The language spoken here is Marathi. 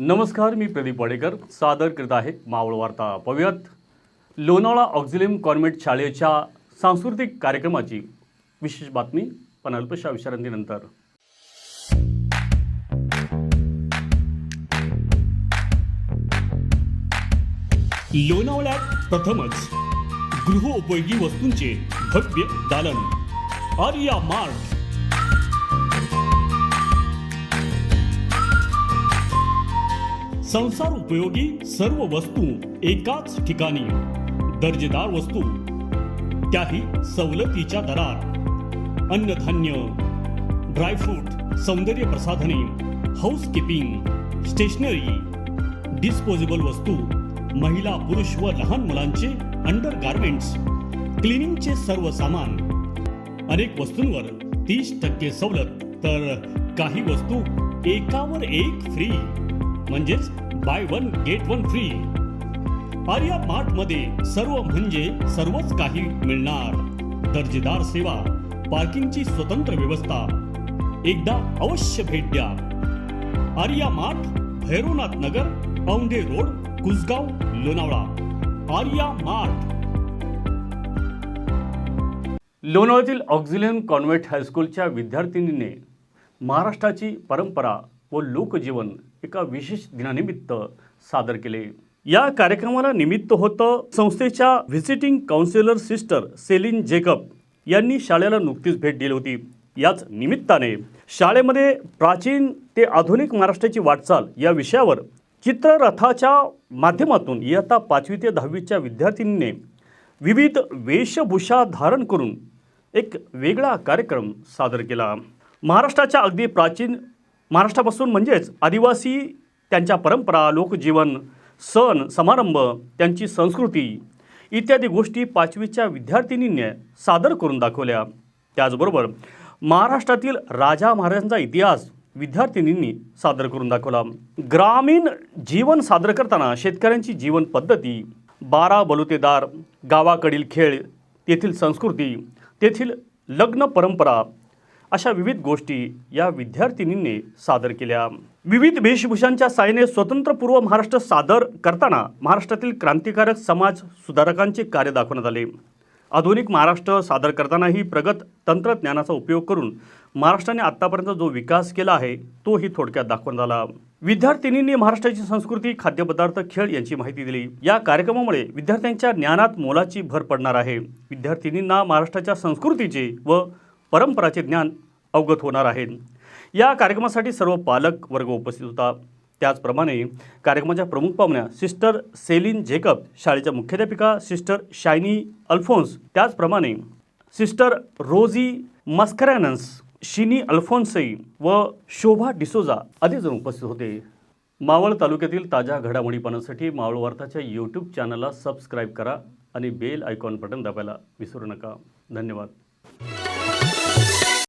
नमस्कार मी प्रदीप वाडेकर. सादर करत आहे मावळ वार्ता. पाहूयात लोणावळा ऑक्झिलियम कॉन्व्हेंट शाळेच्या सांस्कृतिक कार्यक्रमाची विशेष बातमी पण अल्पशा विश्रांतीनंतर. लोणावळ्यात प्रथमच गृहोपयोगी वस्तूंचे भव्य दालन. आर्या मार्ट संसार उपयोगी सर्व वस्तू एकाच ठिकाणी. दर्जेदार वस्तू. त्याही सवलतीच्या दरात. अन्नधान्य ड्रायफ्रूट सौंदर्य प्रसाधने हाऊसकीपिंग स्टेशनरी डिस्पोजेबल वस्तू महिला पुरुष व लहान मुलांचे अंडर गार्मेंट्स क्लिनिंगचे सर्व सामान. अनेक वस्तूंवर तीस टक्के सवलत तर काही वस्तू एकावर एक फ्री म्हणजेच buy one get one free Arya मार्टमध्ये सर्व म्हणजे सर्वच काही मिळणार. दर्जेदार सेवा पार्किंगची स्वतंत्र व्यवस्था. एकदा अवश्य भेट द्या. Arya Mart Bhairavnath Nagar Aundhe road Kusgaon Lonavala. Arya Mart लोणावळ्यातील Auxilium convent हायस्कूलच्या विद्यार्थिनीने महाराष्ट्राची परंपरा व लोकजीवन एका विशेष दिनानिमित्त सादर केले. या कार्यक्रमाला निमित्त होतं संस्थेच्या visiting counsellor sister Celine Jacob यांनी शाळेला नुकतीच भेट दिली होती. याच निमित्ताने शाळेमध्ये प्राचीन ते आधुनिक महाराष्ट्राची वाटचाल या विषयावर चित्ररथाच्या माध्यमातून इयत्ता पाचवी ते दहावीच्या विद्यार्थिनीने विविध वेशभूषा धारण करून एक वेगळा कार्यक्रम सादर केला. महाराष्ट्राच्या अगदी प्राचीन महाराष्ट्रापासून म्हणजेच आदिवासी त्यांच्या परंपरा लोकजीवन सण समारंभ त्यांची संस्कृती इत्यादी गोष्टी पाचवीच्या विद्यार्थिनींनी सादर करून दाखवल्या. त्याचबरोबर महाराष्ट्रातील राजा महाराजांचा इतिहास विद्यार्थिनींनी सादर करून दाखवला. ग्रामीण जीवन सादर करताना शेतकऱ्यांची जीवन पद्धती बारा बलुतेदार गावाकडील खेळ तेथील संस्कृती तेथील लग्न परंपरा अशा विविध गोष्टी या विद्यार्थिनींनी सादर केल्या. विविध वेशभूषांच्या साहाय्याने स्वतंत्रपूर्व महाराष्ट्र सादर करताना महाराष्ट्रातील क्रांतिकारक समाज सुधारकांचे कार्य दाखवण्यात आले. आधुनिक महाराष्ट्र सादर करतानाही प्रगत तंत्रज्ञानाचा उपयोग करून महाराष्ट्राने आत्तापर्यंत जो विकास केला आहे तोही थोडक्यात दाखवण्यात आला. विद्यार्थिनींनी महाराष्ट्राची संस्कृती खाद्यपदार्थ खेळ यांची माहिती दिली. या कार्यक्रमामुळे विद्यार्थ्यांच्या ज्ञानात मोलाची भर पडणार आहे. विद्यार्थिनींना महाराष्ट्राच्या संस्कृतीचे व परंपराचे ज्ञान अवगत होणार आहे. या कार्यक्रमासाठी सर्व पालक वर्ग उपस्थित होता. त्याचप्रमाणे कार्यक्रमाच्या प्रमुख पाहुण्या सिस्टर सेलिन जेकब शाळेच्या मुख्याध्यापिका सिस्टर शायनी अल्फोन्स त्याचप्रमाणे सिस्टर रोजी मस्करॅनन्स शिनी अल्फोन्सई व शोभा डिसोजा आदी जण उपस्थित होते. मावळ तालुक्यातील ताज्या घडामोडी पाहण्यासाठी मावळ वार्ताच्या यूट्यूब चॅनलला सबस्क्राईब करा आणि बेल आयकॉन बटन दाबायला विसरू नका. धन्यवाद.